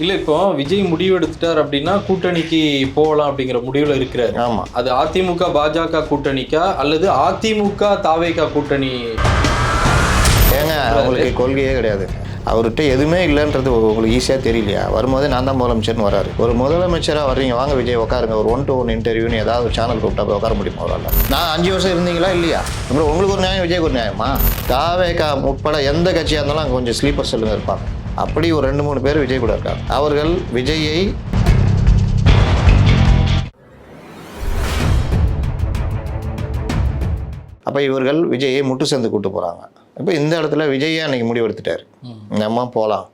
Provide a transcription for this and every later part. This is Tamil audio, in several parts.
இல்ல இப்போ விஜய் முடிவு எடுத்துட்டார் அப்படின்னா கூட்டணிக்கு போகலாம் அப்படிங்கிற முடிவுல இருக்கிறாரு. ஆமாம் அது அதிமுக பாஜக கூட்டணிக்கா அல்லது அதிமுக தாவேகா கூட்டணி? ஏங்க அவங்களுக்கு கொள்கையே கிடையாது. அவர்கிட்ட எதுவுமே இல்லைன்றது உங்களுக்கு ஈஸியாக தெரியலையா? வரும்போதே நான் தான் முதலமைச்சர்னு வராரு. ஒரு முதலமைச்சராக வர்றீங்க வாங்க விஜய் உட்காருங்க ஒரு ஒன் டு ஒன் இன்டர்வியூன்னு ஏதாவது ஒரு சேனல் கூப்பிட்டா போய் உட்கார முடியுமா அவரால்? நான் அஞ்சு வருஷம் இருந்தீங்களா இல்லையா? உங்களுக்கு ஒரு நியாயம் விஜய்க்கு ஒரு நியாயமா? தாவேகா உட்பட எந்த கட்சியாக இருந்தாலும் அங்கே கொஞ்சம் ஸ்லீப்பர் செல்லுங்க இருப்பாங்க. அப்படி ஒரு ரெண்டு மூணு பேர் விஜய் கூட இருக்காங்க. அவர்கள் விஜயை அப்போ இவர்கள் விஜயை முட்டு சேர்ந்து கூட்டு போகிறாங்க இப்போ இந்த இடத்துல விஜயே அன்னைக்கு முடிவெடுத்துட்டார். நம்ம போகலாம்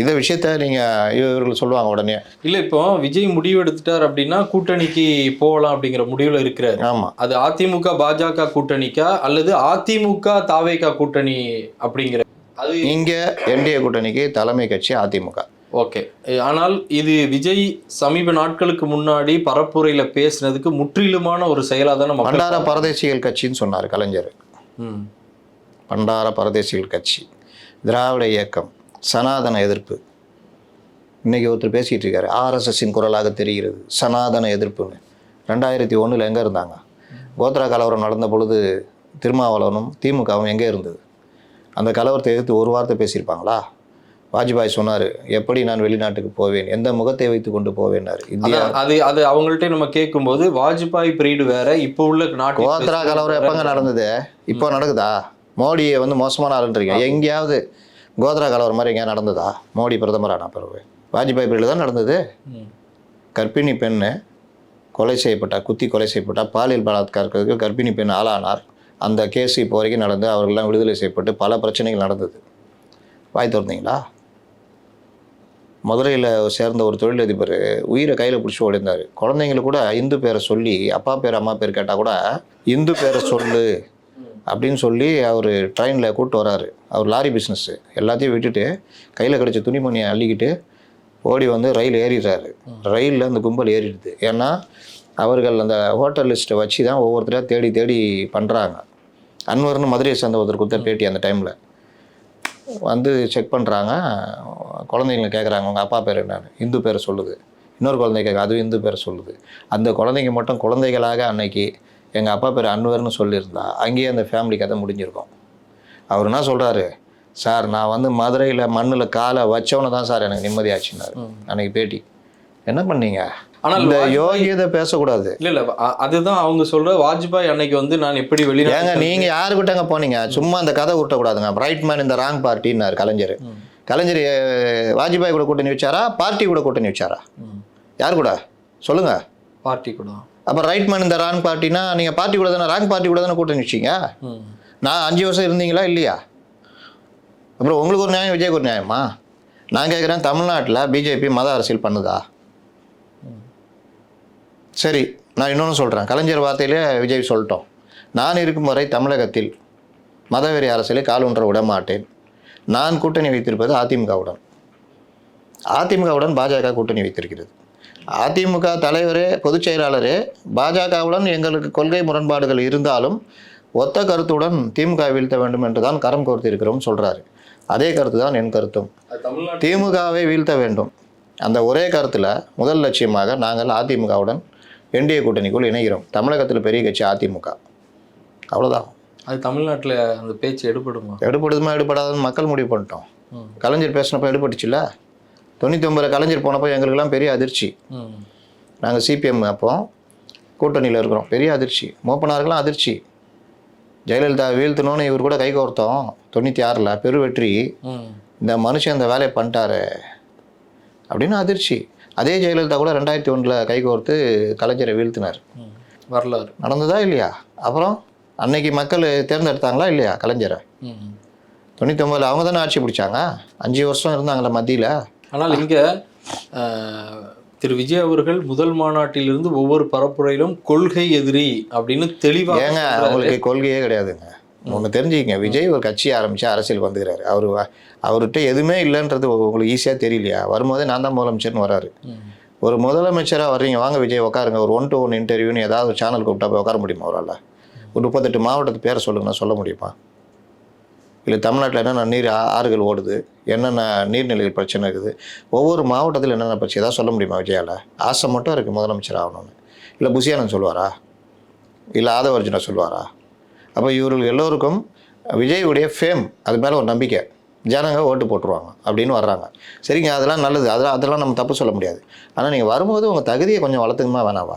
இந்த விஷயத்த நீங்கள் இவர்கள் சொல்லுவாங்க உடனே. இல்ல இப்போ விஜய் முடிவு எடுத்துட்டார் அப்படின்னா கூட்டணிக்கு போகலாம் அப்படிங்கிற முடிவுல இருக்கிறாரு. ஆமாம் அது அதிமுக பாஜக கூட்டணிக்கா அல்லது அதிமுக தாவேகா கூட்டணி அப்படிங்கிற அது இங்கே என்டிஏ கூட்டணிக்கு தலைமை கட்சி அதிமுக. ஓகே. ஆனால் இது விஜய் சமீப நாட்களுக்கு முன்னாடி பரப்புரையில பேசுனதுக்கு முற்றிலுமான ஒரு செயலா தானே பண்டார பரதேசிகள் கட்சின்னு சொன்னார் கலைஞர். ம். பண்டார பரதேசிகள் கட்சி திராவிட இயக்கம் சனாதன எதிர்ப்பு. இன்னைக்கு ஒருத்தர் பேசிகிட்டு இருக்காரு. ஆர்எஸ்எஸ்ஸின் குரலாக தெரிகிறது சனாதன எதிர்ப்புன்னு. ரெண்டாயிரத்தி ஒன்றில் எங்கே இருந்தாங்க? கோத்ரா கலவரம் நடந்த பொழுது திருமாவளவனும் திமுகவும் எங்கே இருந்தது? அந்த கலவரத்தை எதிர்த்து ஒரு வார்த்தை பேசியிருப்பாங்களா? வாஜ்பாய் சொன்னார் எப்படி நான் வெளிநாட்டுக்கு போவேன்? எந்த முகத்தை வைத்து கொண்டு போவேன்னாரு? இந்தியா அது அது அவங்கள்ட்ட நம்ம கேட்கும்போது வாஜ்பாய் பிரீடு வேற இப்போ உள்ள நாட்டு கோத்ரா கலவரம் எப்பங்க நடந்தது? இப்போ நடக்குதா? மோடியை வந்து மோசமான ஆளுன்றீங்க எங்கேயாவது கோத்ரா கலவரம் மாதிரி எங்கேயா நடந்ததா? மோடி பிரதமரான பிறகு. வாஜ்பாய் பீரியடில் தான் நடந்தது. கர்ப்பிணி பெண்ணு கொலை செய்யப்பட்டா குத்தி கொலை செய்யப்பட்டா பாலியல் பலாத்காரத்துக்கு கர்ப்பிணி பெண் ஆளானார். அந்த கேஸ் இப்போ வரைக்கும் நடந்து அவர்கள்லாம் விடுதலை செய்யப்பட்டு பல பிரச்சனைகள் நடந்தது. வாய் திறந்தீங்களா? மதுரையில் சேர்ந்த ஒரு தொழிலதிபர் உயிரை கையில் பிடிச்சி ஓடிந்தார் குழந்தைங்களுக்கு கூட இந்து பேரை சொல்லி அப்பா பேர் அம்மா பேர் கேட்டால் கூட இந்து பேரை சொல்லு அப்படின்னு சொல்லி அவர் ட்ரெயினில் கூப்பிட்டு வராரு. அவர் லாரி பிஸ்னஸ்ஸு எல்லாத்தையும் விட்டுட்டு கையில் கிடச்ச துணிமணியை அள்ளிக்கிட்டு ஓடி வந்து ரயில் ஏறிடுறாரு. ரயிலில் அந்த கும்பல் ஏறிடுது. ஏன்னா அவர்கள் அந்த ஹோட்டல் லிஸ்ட்டை வச்சு தான் ஒவ்வொருத்தரையாக தேடி தேடி பண்ணுறாங்க அன்வர்னு மதுரையை சேர்ந்த ஒருத்தர் கொடுத்த பேட்டி அந்த டைமில். வந்து செக் பண்ணுறாங்க குழந்தைங்கள கேட்குறாங்க உங்கள் அப்பா பேர் என்னன்னு. இந்து பேரை சொல்லுது. இன்னொரு குழந்தை கேட்க அதுவும் இந்து பேரை சொல்லுது. அந்த குழந்தைங்க மட்டும் குழந்தைகளாக அன்னைக்கு எங்கள் அப்பா பேர் அன்வர்னு சொல்லியிருந்தா அங்கேயே அந்த ஃபேமிலி கதை முடிஞ்சிருக்கும். அவர் என்ன சொல்கிறாரு சார் நான் வந்து மதுரையில் மண்ணில் காலை வச்சவன தான் சார் எனக்கு நிம்மதியாச்சுன்னாரு. அன்னைக்கு பேட்டி. என்ன பண்ணீங்க? ஆனால் இந்த யோகியதை பேசக்கூடாது. இல்ல இல்ல அதுதான் அவங்க சொல்ற வாஜ்பாய் அன்னைக்கு வந்து நான் எப்படி ஏங்க வெளிநாட்டு நீங்க யாருக்கிட்டங்க போனீங்க? சும்மா அந்த கதை விட்டக்கூடாதுங்க ரைட் மேன் இந்த ராங் பார்ட்டின்னாரு கலைஞர். கலைஞர் வாஜ்பாய் கூட கூட்டணி வச்சாரா? பார்ட்டி கூட கூட்டணி வச்சாரா? யார் கூட? சொல்லுங்க. பார்ட்டி கூட. அப்போ ரைட் மேன் இந்த ராங் பார்ட்டினா நீங்கள் பார்ட்டி கூட தானே ராங் பார்ட்டி கூட தானே கூட்டணி வச்சீங்க. நான் அஞ்சு வருஷம் இருந்தீங்களா இல்லையா? அப்புறம் உங்களுக்கு ஒரு நியாயம் விஜய்க்கு ஒரு நியாயமா? நான் கேட்குறேன் தமிழ்நாட்டில் பிஜேபி மத அரசியல் பண்ணுதா? சரி நான் இன்னொன்று சொல்கிறேன் கலைஞர் வார்த்தையிலே விஜய் சொல்லிட்டோம். நான் இருக்கும் வரை தமிழகத்தில் மதவெறி அரசியலை கால் ஊன்ற விட மாட்டேன் நான் கூட்டணி வைத்திருப்பது அதிமுகவுடன். அதிமுகவுடன் பாஜக கூட்டணி வைத்திருக்கிறது. அதிமுக தலைவரே பொதுச் செயலாளரே பாஜகவுடன் எங்களுக்கு கொள்கை முரண்பாடுகள் இருந்தாலும் ஒத்த கருத்துடன் திமுக வீழ்த்த வேண்டும் என்று தான் கரம் கோர்த்து இருக்கிறோம் சொல்றாரு. அதே கருத்து தான் என் கருத்தும். திமுகவை வீழ்த்த வேண்டும். அந்த ஒரே கருத்தில் முதல் லட்சியமாக நாங்கள் அதிமுகவுடன் என்டிஏ கூட்டணிக்குள் இணைகிறோம். தமிழகத்தில் பெரிய கட்சி அதிமுக. அவ்வளோதான் அது தமிழ்நாட்டுல அந்த பேச்சு எடுபடுமா? எடுபடுதுமா எடுபடாதுன்னு மக்கள் முடிவு பண்ணிட்டோம். கலைஞர் பேசினப்போ எடுபட்டுச்சுல்ல? தொண்ணூற்றி ஒன்பதில் கலைஞர் போனப்போ எங்களுக்கெல்லாம் பெரிய அதிர்ச்சி. நாங்கள் சிபிஎம் அப்போ கூட்டணியில் இருக்கிறோம். பெரிய அதிர்ச்சி. மூப்பனாருக்கெல்லாம் அதிர்ச்சி. ஜெயலலிதா வீழ்த்தணும்னு இவர் கூட கை கோர்த்தோம். தொண்ணூற்றி ஆறில் பெரு வெற்றி. இந்த மனுஷன் இந்த வேலையை பண்ணிட்டாரு அப்படின்னு அதிர்ச்சி. அதே ஜெயலலிதா கூட ரெண்டாயிரத்தி ஒன்றில் கை கோர்த்து கலைஞரை வீழ்த்தினார். வரலாறு. நடந்ததா இல்லையா? அப்புறம் அன்னைக்கு மக்கள் தேர்ந்தெடுத்தாங்களா இல்லையா கலைஞரை? ஒன்பதில் அவங்க தானே ஆட்சி பிடிச்சாங்க? அஞ்சு வருஷம் இருந்தாங்களே மத்தியில். ஆனால் இங்க திரு விஜய் அவர்கள் முதல் மாநாட்டிலிருந்து ஒவ்வொரு பரப்புரையிலும் கொள்கை எதிரி அப்படின்னு தெளிவாக ஏங்க. அவங்களுக்கு கொள்கையே கிடையாதுங்க. ஒன்று தெரிஞ்சுக்கங்க. விஜய் ஒரு கட்சி ஆரம்பித்து அரசியல் வந்துக்கிறாரு. அவர் அவர்கிட்ட எதுவுமே இல்லைன்றது உங்களுக்கு ஈஸியாக தெரியலையா? வரும்போதே நான் தான் முதலமைச்சர்னு வராரு. ஒரு முதலமைச்சராக வர்றீங்க. வாங்க விஜய் உட்காருங்க ஒரு ஒன் டு ஒன் இன்டர்வியூன்னு ஏதாவது ஒரு சேனல் கூப்பிட்டா போய் உட்கார முடியுமா அவரால்? ஒரு முப்பத்தெட்டு மாவட்டத்து பேரை சொல்லுங்க. நான் சொல்ல முடியுமா? இல்லை தமிழ்நாட்டில் என்னென்ன நீர் ஆறுகள் ஓடுது? என்னென்ன நீர்நிலைகள் பிரச்சனை இருக்குது? ஒவ்வொரு மாவட்டத்தில் என்னென்ன பிரச்சனை? ஏதாவது சொல்ல முடியுமா விஜயால? ஆசை மட்டும் இருக்குது முதலமைச்சர் ஆகணும்னு. இல்லை புசியானந்த் சொல்லுவாரா? இல்லை ஆதவர்ஜுனா சொல்லுவாரா? அப்போ இவர்கள் எல்லோருக்கும் விஜயுடைய ஃபேம் அது மேலே ஒரு நம்பிக்கை. ஜனங்க ஓட்டு போட்டுருவாங்க அப்படின்னு வர்றாங்க. சரிங்க அதெல்லாம் நல்லது. அதெல்லாம் அதெல்லாம் நம்ம தப்பு சொல்ல முடியாது. ஆனால் நீங்கள் வரும்போது உங்கள் தகுதியை கொஞ்சம் வளர்த்துக்குமா வேணாவா.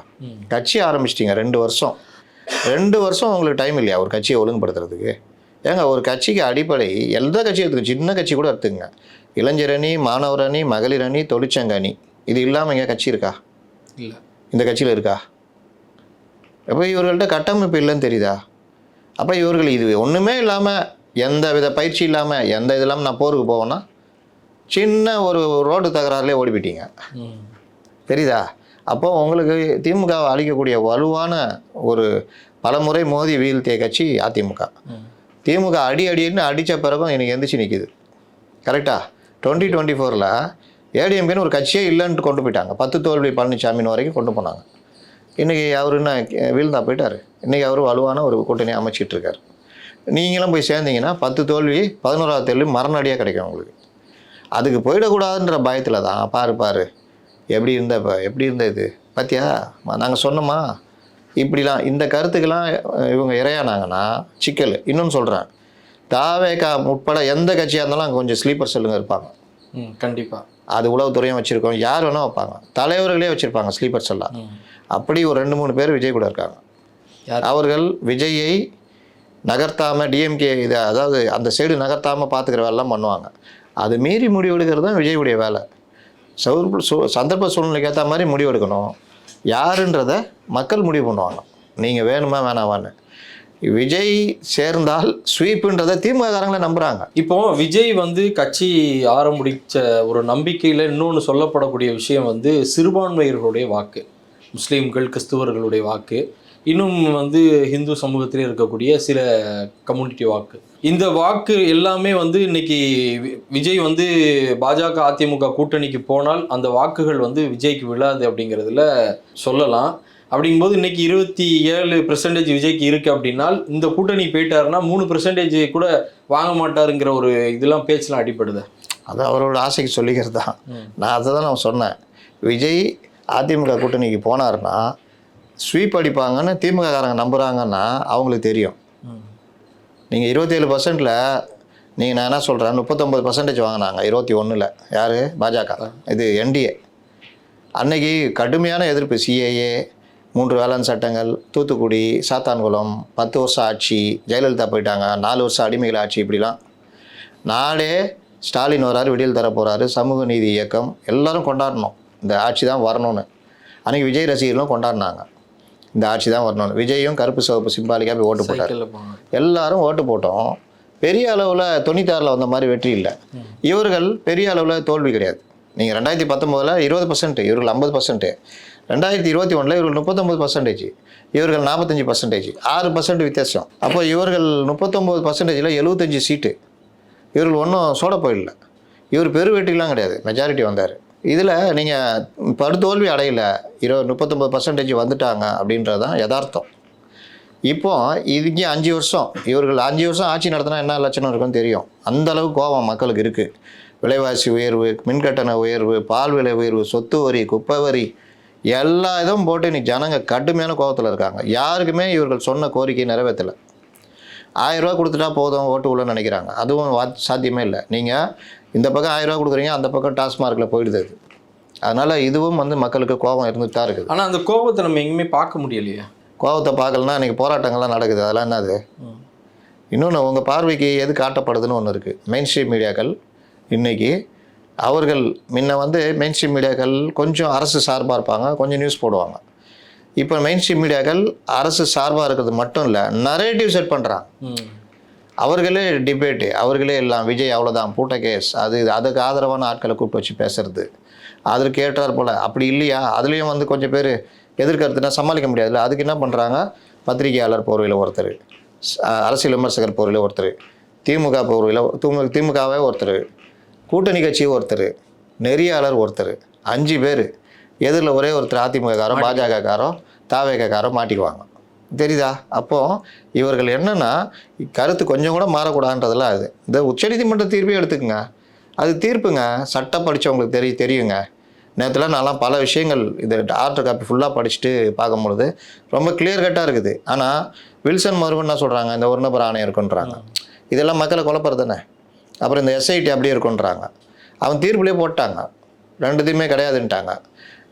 கட்சி ஆரம்பிச்சிட்டிங்க ரெண்டு வருஷம். ரெண்டு வருஷம் உங்களுக்கு டைம் இல்லையா ஒரு கட்சியை ஒழுங்குபடுத்துறதுக்கு? ஏங்க ஒரு கட்சிக்கு அடிப்படை எந்த கட்சியும் எடுத்துக்க சின்ன கட்சி கூட எடுத்துங்க இளைஞர் அணி மாணவர் அணி மகளிர் அணி தொழிற்சங்க அணி. இது இல்லாமல் இங்கே கட்சி இருக்கா? இல்லை. இந்த கட்சியில் இருக்கா? அப்போ இவர்கள்ட்ட கட்டமைப்பு இல்லைன்னு தெரியுதா? அப்போ இவர்கள் இது ஒன்றுமே இல்லாமல் எந்த வித பயிற்சி இல்லாமல் எந்த இது இல்லாமல் நான் போருக்கு போவேன்னா சின்ன ஒரு ரோடு தகராறுலேயே ஓடி போயிட்டீங்க தெரியுதா? அப்போ உங்களுக்கு திமுகவை அழிக்கக்கூடிய வலுவான ஒரு பலமுறை மோதி வீழ்த்திய கட்சி அதிமுக. திமுக அடி அடின்னு அடித்த பிறகும் எனக்கு எந்திரிச்சு நிற்கிது கரெக்டா டுவெண்ட்டி டுவெண்ட்டி ஃபோரில் ஏடிஎம்கேன்னு ஒரு கட்சியே இல்லைன்ட்டு கொண்டு போயிட்டாங்க. பத்து தோல்வி பழனிசாமின்னு வரைக்கும் கொண்டு போனாங்க. இன்றைக்கி அவர் என்ன வீழ்ந்தா போயிட்டார். இன்றைக்கி அவர் வலுவான ஒரு கூட்டணி அமைச்சிட்டு இருக்காரு நீங்களும் போய் சேர்ந்தீங்கன்னா பத்து தோல்வி பதினோராவது தோல்வி மரணடியாக கிடைக்கும் உங்களுக்கு. அதுக்கு போயிடக்கூடாதுன்ற பயத்தில் தான் பாரு பாரு. எப்படி இருந்த இப்போ எப்படி இருந்த இது? பார்த்தியா நாங்கள் சொன்னோமா? இப்படிலாம் இந்த கருத்துக்கெல்லாம் இவங்க இறையானாங்கன்னா சிக்கல். இன்னொன்று சொல்கிறேன் தாவேக்கா உட்பட எந்த கட்சியாக இருந்தாலும் அங்கே கொஞ்சம் ஸ்லீப்பர் செல்லுங்க இருப்பாங்க. ம் கண்டிப்பாக அது உளவுத்துறையும் வச்சுருக்கோம். யார் வேணால் வைப்பாங்க. தலைவர்களே வச்சுருப்பாங்க ஸ்லீப்பர் செல்லாம் அப்படி ஒரு ரெண்டு மூணு பேர் விஜய் கூட இருக்காங்க. யார்? அவர்கள் விஜயை நகர்த்தாமல் டிஎம்கே இதை அதாவது அந்த சைடு நகர்த்தாமல் பார்த்துக்கிற வேலைலாம் பண்ணுவாங்க. அது மீறி முடிவு எடுக்கிறது தான் விஜயுடைய வேலை. சௌர் சூ சந்தர்ப்ப சூழ்நிலைக்கு ஏற்ற மாதிரி முடிவு எடுக்கணும். யாருன்றத மக்கள் முடிவு பண்ணுவாங்க. நீங்கள் வேணுமா வேணாமான்னு. விஜய் சேர்ந்தால் ஸ்வீப்புன்றதை திமுககாரங்களே நம்புகிறாங்க இப்போ விஜய் வந்து கட்சி ஆரம்பிச்ச ஒரு நம்பிக்கையில் இன்னொன்று சொல்லப்படக்கூடிய விஷயம் வந்து சிறுபான்மையர்களுடைய வாக்கு. முஸ்லீம்கள் கிறிஸ்துவர்களுடைய வாக்கு. இன்னும் வந்து இந்து சமூகத்திலே இருக்கக்கூடிய சில கம்யூனிட்டி வாக்கு. இந்த வாக்கு எல்லாமே வந்து இன்னைக்கு வி- விஜய் வந்து பாஜக அதிமுக கூட்டணிக்கு போனால் அந்த வாக்குகள் வந்து விஜய்க்கு விழாது அப்படிங்கிறதுல சொல்லலாம். அப்படிங்கும்போது இன்னைக்கு இருபத்தி ஏழு பெர்சன்டேஜ் விஜய்க்கு இருக்கு அப்படின்னால் இந்த கூட்டணி போயிட்டாருன்னா மூணு பெர்சன்டேஜ் கூட வாங்க மாட்டாருங்கிற ஒரு இதெல்லாம் பேச்செல்லாம் அடிப்படுது அது அவரோட ஆசைக்கு சொல்லிக்கிறது தான். நான் அதை தான் நான் சொன்னேன். விஜய் அதிமுக கூட்டணிக்கு போனார்னா ஸ்வீப் அடிப்பாங்கன்னு திமுககாரங்க நம்புகிறாங்கன்னா அவங்களுக்கு தெரியும். நீங்கள் இருபத்தேழு பர்சன்டில் நீங்கள் நான் என்ன சொல்கிறேன் முப்பத்தொம்பது பர்சன்டேஜ் வாங்கினாங்க இருபத்தி ஒன்றில் யார்? பாஜக. இது என்டிஏ அன்னைக்கு கடுமையான எதிர்ப்பு சிஏஏ மூன்று வேளாண் சட்டங்கள் தூத்துக்குடி சாத்தான்குளம் பத்து வருஷம் ஆட்சி ஜெயலலிதா போயிட்டாங்க நாலு வருஷம் அடிமைகள் ஆட்சி இப்படிலாம். நாளே ஸ்டாலின் வராரு விடியல் தர போகிறாரு சமூக நீதி இயக்கம் எல்லாரும் கொண்டாடணும். இந்த ஆட்சி தான் வரணும்னு. அன்றைக்கி விஜய் ரசிகர்களும் கொண்டாடினாங்க. இந்த ஆட்சி தான் வரணும்னு. விஜயும் கருப்பு சிவப்பு சிம்பாலிக்காக போய் ஓட்டு போட்டார். எல்லாரும் ஓட்டு போட்டோம். பெரிய அளவில் தொண்ணூத்தாறில் வந்த மாதிரி வெற்றி இல்லை. இவர்கள் பெரிய அளவில் தோல்வி கிடையாது. நீங்கள் ரெண்டாயிரத்தி பத்தொம்போதில் இருபது பர்சன்ட் இவர்கள் ஐம்பது பர்சன்ட் ரெண்டாயிரத்தி இருபத்தி ஒன்றில் இவர்கள் முப்பத்தொம்பது பர்சன்டேஜ் இவர்கள் நாற்பத்தஞ்சு பர்சன்டேஜ் ஆறு பர்சன்ட் வித்தியாசம். அப்போ இவர்கள் முப்பத்தொம்பது பர்சன்டேஜில் எழுபத்தஞ்சு சீட்டு இவர்கள் ஒன்றும் சோட போயிடல இவர் பெரு வெற்றிலாம் கிடையாது. மெஜாரிட்டி வந்தார். இதில் நீங்கள் படுதோல்வி அடையலை இருபது முப்பத்தொம்பது பர்சன்டேஜ் வந்துட்டாங்க அப்படின்றது தான் யதார்த்தம். இப்போ இதுக்கு அஞ்சு வருஷம் இவர்கள் அஞ்சு வருஷம் ஆட்சி நடத்தினா என்ன லட்சணம் இருக்குன்னு தெரியும். அந்த அளவு கோபம் மக்களுக்கு இருக்குது விலைவாசி உயர்வு மின்கட்டண உயர்வு பால் விலை உயர்வு சொத்து வரி குப்பை வரி எல்லா இதுவும் போட்டு இன்னைக்கு ஜனங்க கடுமையான கோபத்தில் இருக்காங்க. யாருக்குமே இவர்கள் சொன்ன கோரிக்கை நிறைவேற்றலை. ஆயிரம் ரூபா கொடுத்துட்டா போதும் ஓட்டு உள்ள நினைக்கிறாங்க. அதுவும் சாத்தியமே இல்லை. நீங்கள் இந்த பக்கம் ஆயிரம் ரூபா கொடுக்குறீங்க அந்த பக்கம் டாஸ்மார்க்கில் போயிடுது அது. அதனால் இதுவும் வந்து மக்களுக்கு கோபம் இருந்துட்டு தான் இருக்குது. ஆனால் அந்த கோபத்தை நம்ம எங்கேயுமே பார்க்க முடியலையே. கோபத்தை பார்க்கலன்னா இன்றைக்கி போராட்டங்கள்லாம் நடக்குது அதெல்லாம் என்னது. இன்னொன்று உங்கள் பார்வைக்கு எது காட்டப்படுதுன்னு ஒன்று இருக்குது மெயின் ஸ்ட்ரீம் மீடியாக்கள் இன்றைக்கி அவர்கள் முன்ன வந்து மெயின் ஸ்ட்ரீம் மீடியாக்கள் கொஞ்சம் அரசு சார்பாக இருப்பாங்க கொஞ்சம் நியூஸ் போடுவாங்க. இப்போ மெயின் ஸ்ட்ரீம் மீடியாக்கள் அரசு சார்பாக இருக்கிறது மட்டும் இல்லை நரேட்டிவ் செட் பண்ணுறாங்க ம். அவர்களே டிபேட்டு அவர்களே எல்லாம் விஜய் அவ்வளோதான் பூட்ட கேஸ் அது. அதுக்கு ஆதரவான ஆட்களை கூப்பிட்டு வச்சு பேசுறது. அதற்கு ஏற்றார் போல் அப்படி இல்லையா? அதுலேயும் வந்து கொஞ்சம் பேர் எதிர்கருத்துனா சமாளிக்க முடியாதுல்ல? அதுக்கு என்ன பண்ணுறாங்க பத்திரிகையாளர் போர்வையில் ஒருத்தர் அரசியல் விமர்சகர் போர்வையில் ஒருத்தர் திமுக போர்வையில் திமுக திமுகவே ஒருத்தர் கூட்டணி கட்சி ஒருத்தர் நெறியாளர் ஒருத்தர் அஞ்சு பேர் எதிரில் ஒரே ஒருத்தர் அதிமுககாரோ பாஜகக்காரோ தாவேகக்காரோ மாட்டிக்குவாங்க. தெரியுதா? அப்போ இவர்கள் என்னன்னா கருத்து கொஞ்சம் கூட மாறக்கூடாதுன்றதெல்லாம் அது. இந்த உச்சநீதிமன்ற தீர்ப்பே எடுத்துக்கங்க. அது தீர்ப்புங்க. சட்டம் படிச்சவங்களுக்கு தெரிய தெரியுங்க. நேற்றுலாம் நான்லாம் பல விஷயங்கள் இது ஆர்டர் காப்பி ஃபுல்லாக படிச்சுட்டு பார்க்கும்பொழுது ரொம்ப கிளியர் கட்டாக இருக்குது. ஆனால் வில்சன் மருவன் என்ன சொல்கிறாங்க இந்த ஒரு நபர் ஆணையம் இருக்குன்றாங்க. இதெல்லாம் மக்களை குழப்பறது தானே? அப்புறம் இந்த எஸ்ஐடி அப்படியே இருக்குன்றாங்க. அவன் தீர்ப்புலேயே போட்டாங்க. ரெண்டுத்தையுமே கிடையாதுன்ட்டாங்க.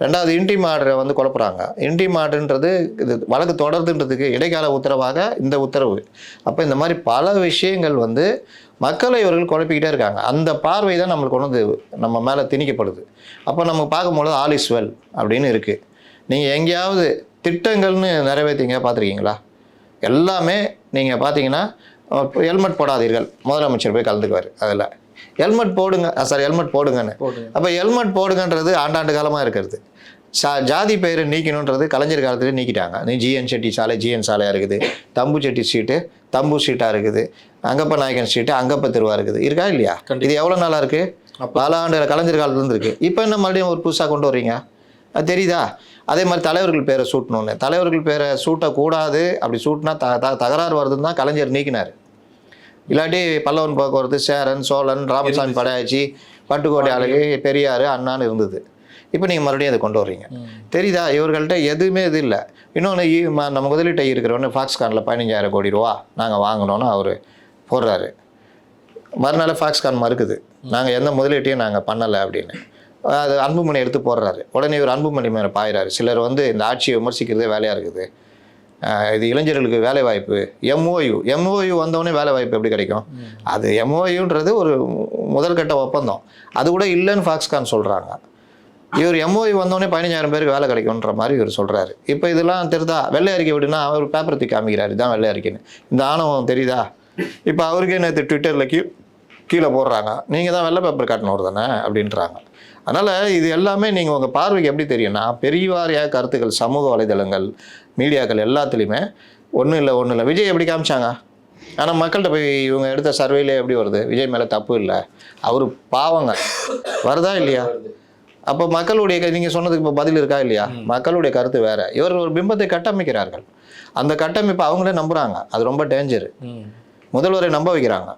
ரெண்டாவது இன்டிம் ஆர்டரை வந்து குழப்புறாங்க. இன்டிம் ஆர்டர்ன்றது இது வழக்கு தொடருதுன்றதுக்கு இடைக்கால உத்தரவாக இந்த உத்தரவு. அப்போ இந்த மாதிரி பல விஷயங்கள் வந்து மக்களை இவர்கள் குழப்பிக்கிட்டே இருக்காங்க. அந்த பார்வை தான் நம்மளுக்கு கொண்டு வந்து நம்ம மேலே திணிக்கப்படுது. அப்போ நம்ம பார்க்கும்பொழுது ஆல் இஸ் வெல் அப்படின்னு இருக்குது நீங்கள் எங்கேயாவது திட்டங்கள்னு நிறைவேற்றிங்க பார்த்துருக்கீங்களா? எல்லாமே நீங்கள் பார்த்தீங்கன்னா ஹெல்மெட் போடாதீர்கள். முதலமைச்சர் போய் கலந்துக்குவார் அதில். ஹெல்மெட் போடுங்க சாரி ஹெல்மெட் போடுங்கன்னு. போடுங்க. அப்போ ஹெல்மெட் போடுங்கன்றது ஆண்டாண்டு காலமாக இருக்கிறது. சா ஜாதி பெயரை நீக்கணுன்றது கலைஞர் காலத்துல நீக்கிட்டாங்க. நீ ஜிஎன் செட்டி சாலை ஜிஎன் சாலையாக இருக்குது. தம்பு செட்டி ஸ்ட்ரீட்டு தம்பு ஸ்ட்ரீட்டாக இருக்குது. அங்கப்ப நாயக்கன் ஸ்ட்ரீட்டு அங்கப்ப திருவா இருக்குது. இருக்கா இல்லையா. இது எவ்வளோ நாளாக இருக்குது பல ஆண்டு கலைஞர் காலத்துலேருந்து இருக்குது இப்போ என்ன மறுபடியும் ஒரு புதுசாக கொண்டு வர்றீங்க? அது தெரியுதா? அதே மாதிரி தலைவர்கள் பேரை சூட்டணும்னு. தலைவர்கள் பேரை சூட்டக்கூடாது. அப்படி சூட்டினா த த- தகராறு வருதுன்னு தான் கலைஞர் நீக்கினார். இல்லாட்டி பல்லவன் போக்குவரத்து சேரன் சோழன் ராமசாமி படையாச்சி பட்டுக்கோட்டை அழகு பெரியார் அண்ணான்னு இருந்தது. இப்போ நீங்கள் மறுபடியும் அதை கொண்டு வர்றீங்க. தெரியுதா? இவர்கள்ட்ட எதுவுமே இது இல்லை. இன்னொன்று நம்ம முதலீட்டை இருக்கிறவொன்னு ஃபாக்ஸ்கானில் பதினஞ்சாயிரம் கோடி ரூபா நாங்கள் வாங்கினோன்னு அவர் போடுறாரு. மறுநாள் ஃபாக்ஸ்கான் மறுக்குது. நாங்கள் எந்த முதலீட்டையும் நாங்கள் பண்ணலை அப்படின்னு. அது அன்புமணி எடுத்து போடுறாரு. உடனே இவர் அன்புமணி மேலே பாயிறாரு. சிலர் வந்து இந்த ஆட்சியை விமர்சிக்கிறதே வேலையாக இருக்குது. இது இளைஞர்களுக்கு வேலை வாய்ப்பு எம்ஓயு எம்ஓயு வந்தவொடனே வேலை வாய்ப்பு எப்படி கிடைக்கும்? அது எம்ஓயுன்றது ஒரு முதல்கட்ட ஒப்பந்தம். அது கூட இல்லைன்னு ஃபாக்ஸ்கான் சொல்கிறாங்க இவர் எம்ஓயு வந்தோடனே பதினஞ்சாயிரம் பேருக்கு வேலை கிடைக்கும்ன்ற மாதிரி இவர் சொல்கிறாரு இப்போ இதெல்லாம் தெரியுதா வெள்ளை அறிக்கை விடுனா அவர் பேப்பர் தூக்கி காமிக்கிறாரு. இதுதான் வெள்ளை அறிக்கைன்னு. இந்த ஆணவம் தெரியுதா? இப்போ அவருக்கே நேற்று ட்விட்டரில் கீ கீழே போடுறாங்க. நீங்கள் தான் வெள்ளை பேப்பர் காட்டினவர் தானே? அப்படின்றாங்க. அதனால் இது எல்லாமே நீங்கள் உங்கள் பார்வைக்கு எப்படி தெரியும்னா பெரியவாரியாக கருத்துக்கள் சமூக வலைதளங்கள் மீடியாக்கள் எல்லாத்துலேயுமே ஒன்றும் இல்லை ஒன்றும் இல்லை. விஜய் எப்படி காமிச்சாங்க? ஆனால் மக்கள்கிட்ட போய் இவங்க எடுத்த சர்வேல எப்படி வருது? விஜய் மேலே தப்பு இல்லை. அவர் பாவங்க. வருதா இல்லையா? அப்போ மக்களுடைய க- நீங்க சொன்னதுக்கு இப்போ பதில் இருக்கா இல்லையா? மக்களுடைய கருத்து வேற. இவர் ஒரு பிம்பத்தை கட்டமைக்கிறார்கள். அந்த கட்டமைப்பை அவங்களே நம்புறாங்க. அது ரொம்ப டேஞ்சர். முதல்வரை நம்ப வைக்கிறாங்க.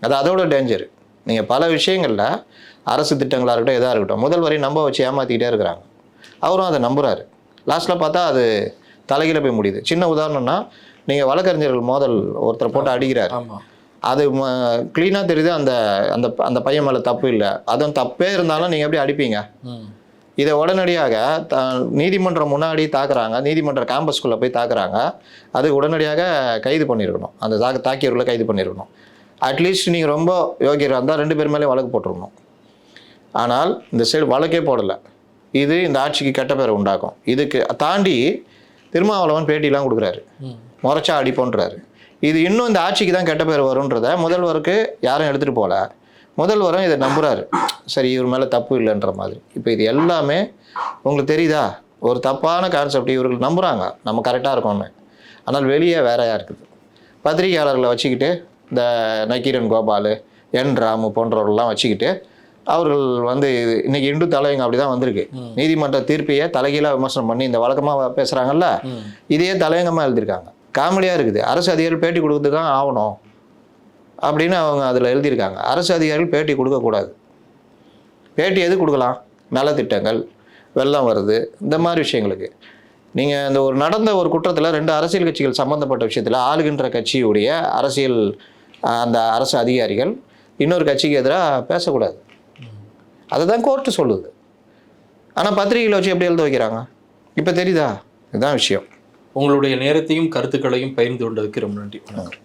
அது அதோட டேஞ்சர் நீங்க பல விஷயங்கள்ல அரசு திட்டங்களாக இருக்கட்டும் எதாக இருக்கட்டும் முதல்வரை நம்ப வச்சு ஏமாத்திக்கிட்டே இருக்கிறாங்க. அவரும் அதை நம்புறாரு. லாஸ்ட்டில் பார்த்தா அது தலைகீழ போய் முடியுது. சின்ன உதாரணம்னா நீங்க வழக்கறிஞர்கள் மோதல் ஒருத்தரை போட்டு அடிக்கிறார். அது க்ளீனாக தெரியுது அந்த அந்த அந்த பையன் மேலே தப்பு இல்லை. அதுவும் தப்பே இருந்தாலும் நீங்கள் எப்படி அடிப்பீங்க? ம். இதை உடனடியாக த நீதிமன்றம் முன்னாடி தாக்குறாங்க. நீதிமன்ற கேம்பஸ்குள்ளே போய் தாக்குறாங்க. அது உடனடியாக கைது பண்ணியிருக்கணும் அந்த தாக்க தாக்கியவர்களை கைது பண்ணியிருக்கணும் அட்லீஸ்ட் நீங்கள் ரொம்ப யோகியராக இருந்தால் ரெண்டு பேர் மேலே வழக்கு போட்டிருக்கணும். ஆனால் இந்த சைடு வழக்கே போடலை. இது இந்த ஆட்சிக்கு கெட்ட பேரை உண்டாக்கும். இதுக்கு தாண்டி திருமாவளவன் பேட்டிலாம் கொடுக்குறாரு. முறைச்சா அடிப்போன்றாரு. இது இன்னும் இந்த ஆட்சிக்கு தான் கெட்ட பேர் வரும்ன்றத முதல்வருக்கு யாரும் எடுத்துகிட்டு போகல முதல்வரும் இதை நம்புறாரு. சரி இவர் மேலே தப்பு இல்லைன்ற மாதிரி. இப்போ இது எல்லாமே உங்களுக்கு தெரியுதா? ஒரு தப்பான கான்செப்ட் இவர்கள் நம்புகிறாங்க நம்ம கரெக்டாக இருக்கோம்னு. ஆனால் வெளியே வேறையா இருக்குது. பத்திரிகையாளர்களை வச்சுக்கிட்டு இந்த நக்கீரன் கோபால் என் ராமு போன்றவர்கள்லாம் வச்சுக்கிட்டு அவர்கள் வந்து இது- இன்னைக்கு இந்து தலைவங்க அப்படி தான் வந்திருக்கு நீதிமன்ற தீர்ப்பையே தலைகீழாக விமர்சனம் பண்ணி இந்த வழக்கமாக பேசுகிறாங்கல்ல. இதையே தலையங்கமாக எழுதியிருக்காங்க. காமெடியாக இருக்குது. அரசு அதிகாரிகள் பேட்டி கொடுத்து தான் ஆகணும் அப்படின்னு அவங்க அதில் எழுதியிருக்காங்க. அரசு அதிகாரிகள் பேட்டி கொடுக்கக்கூடாது பேட்டி எது கொடுக்கலாம்? நலத்திட்டங்கள் வெள்ளம் வருது இந்த மாதிரி விஷயங்களுக்கு. நீங்கள் இந்த ஒரு நடந்த ஒரு குற்றத்தில் ரெண்டு அரசியல் கட்சிகள் சம்மந்தப்பட்ட விஷயத்தில் ஆளுகின்ற கட்சியுடைய அரசியல் அந்த அரசு அதிகாரிகள் இன்னொரு கட்சிக்கு எதிராக பேசக்கூடாது. அதை தான் கோர்ட்டு சொல்லுது. ஆனால் பத்திரிகையில் வச்சு எப்படி எழுத வைக்கிறாங்க? இப்போ தெரியுதா? இதுதான் விஷயம். உங்களுடைய நேரத்தையும் கருத்துக்களையும் பகிர்ந்து கொண்டதுக்கு ரொம்ப நன்றி. வணக்கம்.